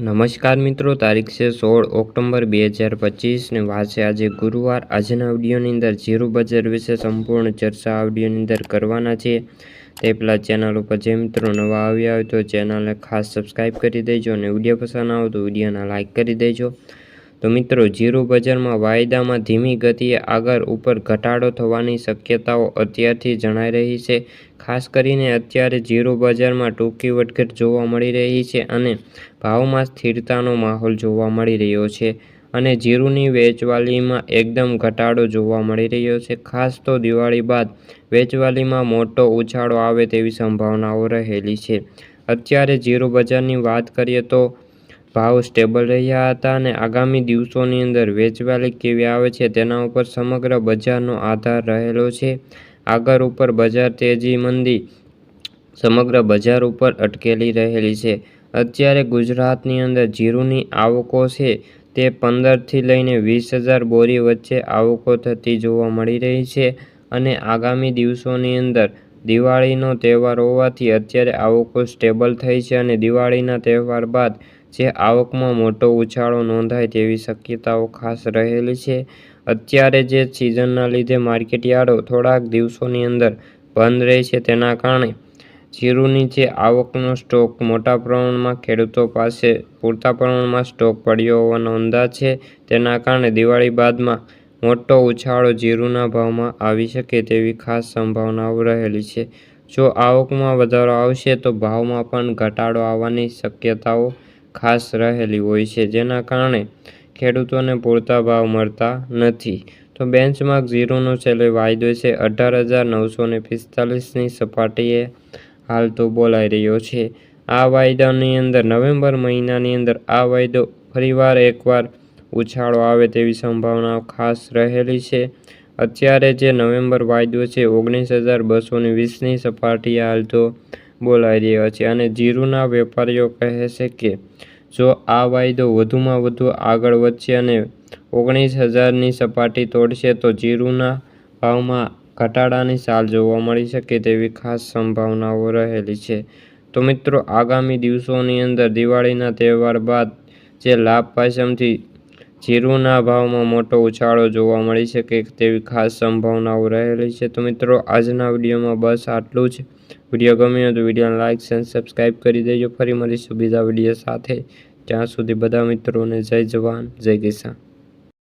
નમસ્કાર મિત્રો, તારીખ છે સોળ ઓક્ટોબર બે હજાર પચીસને વાત છે આજે ગુરુવાર. આજના ઓડિયોની અંદર ઝીરો બજાર વિશે સંપૂર્ણ ચર્ચા ઓડિયોની અંદર કરવાના છે. તે પહેલાં ચેનલ ઉપર જે મિત્રો નવા આવ્યા હોય તો ચેનલને ખાસ સબસ્ક્રાઈબ કરી દેજો અને વીડિયો પસંદ આવે તો વિડીયોને લાઇક કરી દેજો. તો મિત્રો, જીરું બજારમાં વાયદામાં ધીમી ગતિએ આગળ ઉપર ઘટાડો થવાની શક્યતાઓ અત્યારથી જણાઈ રહી છે. ખાસ કરીને અત્યારે જીરું બજારમાં ટૂંકી વટઘટ જોવા મળી રહી છે અને ભાવમાં સ્થિરતાનો માહોલ જોવા મળી રહ્યો છે અને જીરુની વેચવાલીમાં એકદમ ઘટાડો જોવા મળી રહ્યો છે. ખાસ તો દિવાળી બાદ વેચવાલીમાં મોટો ઉછાળો આવે તેવી સંભાવનાઓ રહેલી છે. અત્યારે જીરું બજારની વાત કરીએ તો ભાવ સ્ટેબલ રહ્યા હતા અને આગામી દિવસોની અંદર વેચવાલી કેવી આવે છે તેના ઉપર સમગ્ર બજારનો આધાર રહેલો છે. આગળ ઉપર બજાર તેજી મંદી સમગ્ર બજાર ઉપર અટકેલી રહેલી છે. અત્યારે ગુજરાતની અંદર જીરુની આવકો છે તે પંદરથી લઈને વીસ હજાર બોરી વચ્ચે આવકો થતી જોવા મળી રહી છે અને આગામી દિવસોની અંદર દિવાળીનો તહેવાર હોવાથી અત્યારે આવકો સ્ટેબલ થઈ છે અને દિવાળીના તહેવાર બાદ જે આવકમાં મોટો ઉછાળો નોંધાય તેવી શક્યતાઓ ખાસ રહેલી છે. અત્યારે જે સિઝનના લીધે માર્કેટયાર્ડો થોડાક દિવસોની અંદર બંધ રહે છે તેના કારણે જીરુની જે આવકનો સ્ટોક મોટા પ્રમાણમાં ખેડૂતો પાસે પૂરતા પ્રમાણમાં સ્ટોક પડ્યો હોવાનો અંદાજ છે. તેના કારણે દિવાળી બાદમાં મોટો ઉછાળો જીરુના ભાવમાં આવી શકે તેવી ખાસ સંભાવનાઓ રહેલી છે. જો આવકમાં વધારો આવશે તો ભાવમાં પણ ઘટાડો આવવાની શક્યતાઓ ખાસ રહેલી હોય છે. જેના કારણે ખેડૂતોને પૂરતા ભાવ મળતા નથી. તો બેન્ચમાર્ક ઝીરોનો છેલ્લે વાયદો છે. અઢાર હજાર નવસો ને પિસ્તાલીસની સપાટીએ હાલ તો બોલાઈ રહ્યો છે. આ વાયદાની અંદર નવેમ્બર મહિનાની અંદર આ વાયદો ફરીવાર એકવાર ઉછાળો આવે તેવી સંભાવનાઓ ખાસ રહેલી છે. અત્યારે જે નવેમ્બર વાયદો છે, ઓગણીસ હજાર બસો ને વીસની સપાટીએ હાલ તો બોલાઈ રહ્યો છે અને જીરુના વેપારીઓ કહે છે કે, જો આ વાયદો વધુમાં વધુ આગળ વધશે અને ઓગણીસ હજારની સપાટી તોડશે, તો જીરુના ભાવમાં ઘટાડાની ચાલ જોવા મળી શકે તેવી ખાસ સંભાવનાઓ રહેલી છે. તો મિત્રો, આગામી દિવસોની અંદર દિવાળીના તહેવાર બાદ જે લાભ પાસમથી જીરુના ભાવમાં મોટો ઉછાળો જોવા મળી શકે તેવી ખાસ સંભાવનાઓ રહેલી છે. તો મિત્રો, આજના વિડીયોમાં બસ આટલું જ. વીડિયો ગમ્યો તો વિડીયોને લાઇક અને સબસ્ક્રાઈબ કરી દેજો. ફરી મળીશું બીજા વીડિયો સાથે. ત્યાં સુધી બધા મિત્રોને જય જવાન, જય કિસાન.